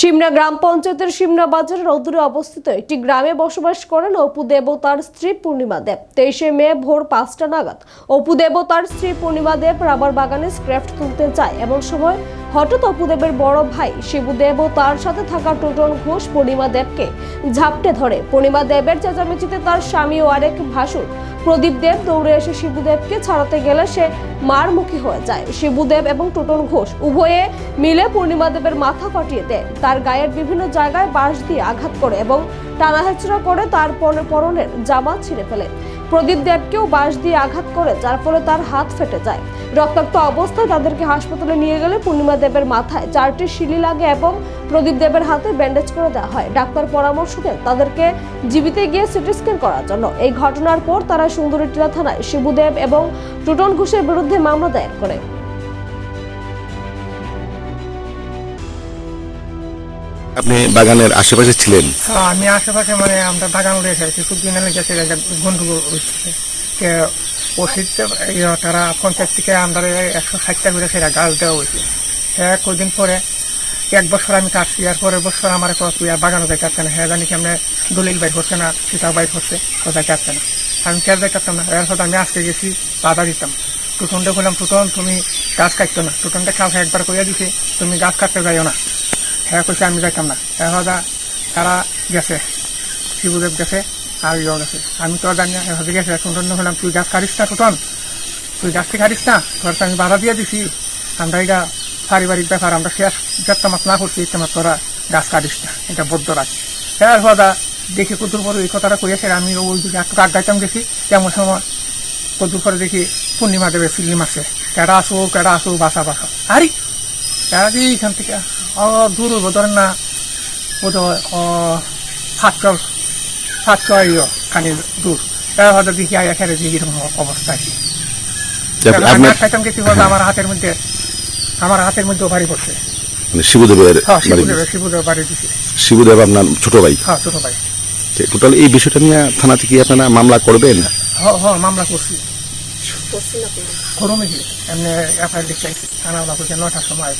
সিমনা গ্রাম পঞ্চায়েতের সিমনা বাজারের অদূরে অবস্থিত একটি গ্রামে বসবাস করেন অপু দেব তার স্ত্রী পূর্ণিমা দেব। তেইশে মে ভোর পাঁচটা নাগাদ। অপু দেব তার স্ত্রী পূর্ণিমা দেব রাবার বাগানে স্ক্র্যাফট তুলতে যায় এমন সময় হঠাৎ অপুদেবের বড় ভাই শিবুদেব ও তার সাথে থাকা টোটন ঘোষ পূর্ণিমা দেবকে ঝাপটে ধরে। পূর্ণিমা দেবের চেঁচামেচিতে তার স্বামী ও আরেক ভাসুর প্রদীপ দেব দৌড়ে এসে শিবুদেবকে ছাড়াতে গেলে সে মার মুখী হয়ে যায়। শিবুদেব এবং টোটন ঘোষ উভয়ে মিলে পূর্ণিমা দেবের মাথা ফাটিয়ে দেয়। তার গায়ের বিভিন্ন জায়গায় বাঁশ দিয়ে আঘাত করে এবং টানা হেঁচড়া করে তার পর- পরনের জামা ছিঁড়ে ফেলে। প্রদীপ দেবকেও বাঁশ দিয়ে আঘাত করে, যার ফলে তার হাত ফেটে যায়। রক্তাক্ত অবস্থায় তাদেরকে হাসপাতালে নিয়ে গেলে পূর্ণিমা দেবের মাথায় চারটি শিলি লাগে এবং প্রদীপ দেবের হাতে ব্যান্ডেজ করে দেওয়া হয়। ডাক্তার পরামর্শ দেন তাদেরকে জীবিতে গিয়ে সিটি স্ক্যান করার জন্য। এই ঘটনার পর তারা সুন্দরীটিলা থানায় শিবুদেব এবং টুটন ঘোষের বিরুদ্ধে মামলা দায়ের করে। আপনি বাগানের আশেপাশে ছিলেন? আমি আশেপাশে মানে আমরা বাগান রেখে কিছুদিন এলে গেছে হচ্ছে ওষুধ তারা পঞ্চায়েত থেকে আমরা একশো ষাটটা করে সেটা গাছ দেওয়া হয়েছে। হ্যাঁ কদিন পরে, এক বছর আমি কাটছি, আর পরের বছর আমার তুই আর বাগানও কাটছে না। হ্যাঁ জানি কেমনে দলিল বাইর হচ্ছে না, সীতা বাইর করছে কোথায় কাটছে না। আমি কে যাই কাটতাম না। এরপর আমি আজকে গেছি, বাধা দিতাম। টুটনটা বললাম টুটন তুমি গাছ কাটতো না। টুটনটা কালকে একবার কইয়া দিছে, তুমি গাছ কাটতে যাইও না। হ্যাঁ কইছে, আমি যাইতাম না। এবার তারা গেছে, শিবদেব গেছে, আর ইয়ে গেছে। আমি তো জানি না, এভাবে গেছে টুটন হলাম। তুই গাছ কাটিস না, টুটন। তুই গাছটি কাটিস না? তোর আমি বাধা দিয়ে দিছি। আমরা এটা পারিবারিক ব্যাপার, আমরা শেষ যাত্রা মাছ না করছি তোমার তোরা গাছ কাটিস না। এটা বদ্ধ রাখ হ্যাঁ হদা দেখি কুতুর পরে এই কথাটা কইয়াছে। আমি ওই দিকে একটু আড্ডাইতাম গেছি তেমন সময় কদুর পরে দেখি পূর্ণিমা দেবে ফিল্ম আছে কেডা আসো কেডা আসো বাসা বাসা। আরে কেডা দিয়ে এখান থেকে দূর হইব ধরেন না বোধ হয় ও সাতশো সাতশো খানি দূর। তার হয়তো দেখি আয়া খেলে দেখি এরকম অবস্থায় যে আপ- আমি আপনার খাইতাম কিছু আমার হাতের মধ্যে আমার হাতের মধ্যে ভারী পড়ছে শিবদেবের হ্যাঁ বাড়ি শিবুদেব শিবুদেব বাড়ি দিছে। শিবদেব আপনার ছোট ভাই? হ্যাঁ ছোট ভাই। টোটাল এই বিষয়টা নিয়ে থানা থেকে আপনারা মামলা করবেন? হ হ মামলা করছি। করুন এমনি এফআইআর থানা করছে নটার সময়